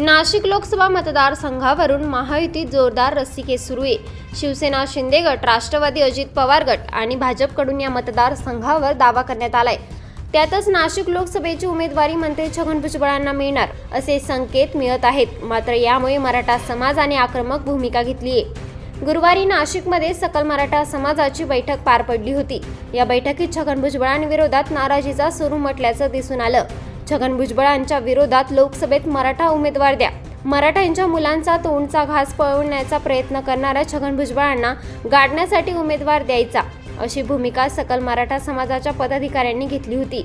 नाशिक लोकसभा मतदारसंघावरून महायुतीत जोरदार रस्सीके सुरू आहे. शिवसेना शिंदे गट राष्ट्रवादी अजित पवार गट आणि भाजपकडून या मतदारसंघावर दावा करण्यात आलाय. त्यातच नाशिक लोकसभेची उमेदवारी मंत्री छगन भुजबळांना मिळणार असे संकेत मिळत आहेत. मात्र यामुळे मराठा समाजाने आक्रमक भूमिका घेतली आहे. गुरुवारी नाशिकमध्ये सकल मराठा समाजाची बैठक पार पडली होती. या बैठकीत छगन भुजबळांविरोधात नाराजीचा सुरू म्हटल्याचं दिसून आलं. छगन भुजबळांच्या विरोधात लोकसभेत मराठा उमेदवार द्या. मराठ्यांच्या मुलांचा तोंडचा घास पळवण्याचा प्रयत्न करणाऱ्या छगन भुजबळांना गाडण्यासाठी उमेदवार द्यायचा अशी भूमिका सकल मराठा समाजाच्या पदाधिकाऱ्यांनी घेतली होती.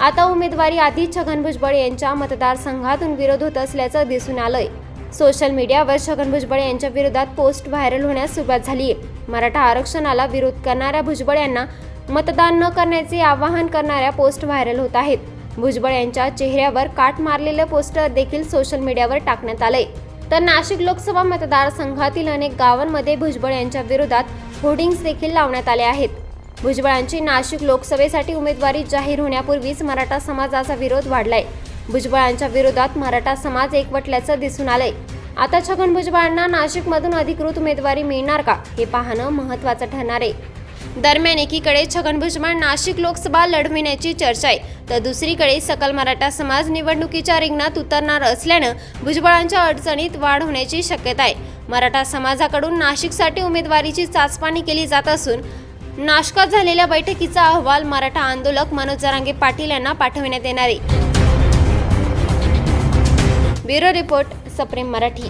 आता उमेदवारी आधी छगन भुजबळ यांच्या मतदारसंघातून विरोध होत असल्याचं दिसून आलंय. सोशल मीडियावर छगन भुजबळ यांच्या विरोधात पोस्ट व्हायरल होण्यास सुरुवात झाली आहे. मराठा आरक्षणाला विरोध करणाऱ्या भुजबळ यांना मतदान न करण्याचे आवाहन करणाऱ्या पोस्ट व्हायरल होत आहेत. भुजबळ यांच्या चेहऱ्यावर काट मारलेलं पोस्टर देखील सोशल मीडियावर टाकण्यात आलंय. तर नाशिक लोकसभा मतदारसंघातील अनेक गावांमध्ये भुजबळ यांच्या विरोधात होर्डिंग्स देखील लावण्यात आले आहेत. भुजबळांची नाशिक लोकसभेसाठी उमेदवारी जाहीर होण्यापूर्वीच मराठा समाजाचा विरोध वाढलाय. भुजबळांच्या विरोधात मराठा समाज एकवटल्याचं दिसून आलंय. आता छगन भुजबळांना नाशिकमधून अधिकृत उमेदवारी मिळणार का? हे पाहणं महत्त्वाचं ठरणार आहे. दरम्यान एकीकडे छगन भुजबळ नाशिक लोकसभा लढविण्याची चर्चा आहे. तर दुसरीकडे सकल मराठा समाज निवडणुकीच्या रिंगणात उतरणार असल्यानं भुजबळांच्या अडचणीत वाढ होण्याची शक्यता आहे. मराठा समाजाकडून नाशिकसाठी उमेदवारीची चाचपाणी केली जात असून नाशकात झालेल्या बैठकीचा अहवाल मराठा आंदोलक मनोज जरांगे पाटील यांना पाठविण्यात येणार आहे. ब्युरो रिपोर्ट सप्रेम मराठी.